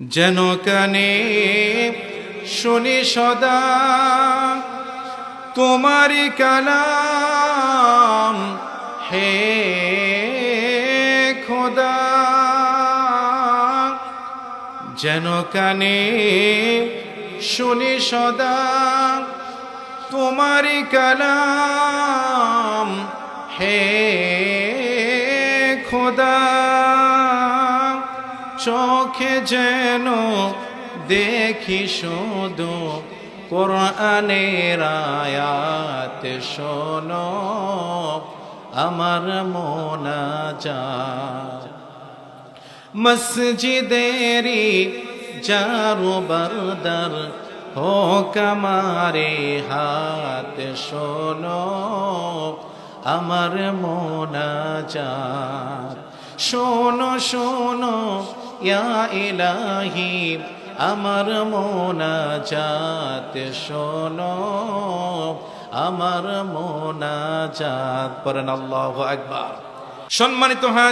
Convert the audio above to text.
যেন কানে শুনি সদা তোমারি কালাম, হে খোদা। যেন কানে শুনি সদা তোমারি কালাম, হে খোদা। চোখে যেন দেখি শুধু কোরআনের আয়াত শোনো, আমার মোনাজা মসজিদেরি যারো বরদর হো কামারে হাত শোনো, আমার মোনাজাত। শোনো শোনো ইয়া ইলাহি আমার মোনাজাত শোনো আমার মোনাজাত পড়েন আল্লাহু আকবার। সম্মানিত হ্যাঁ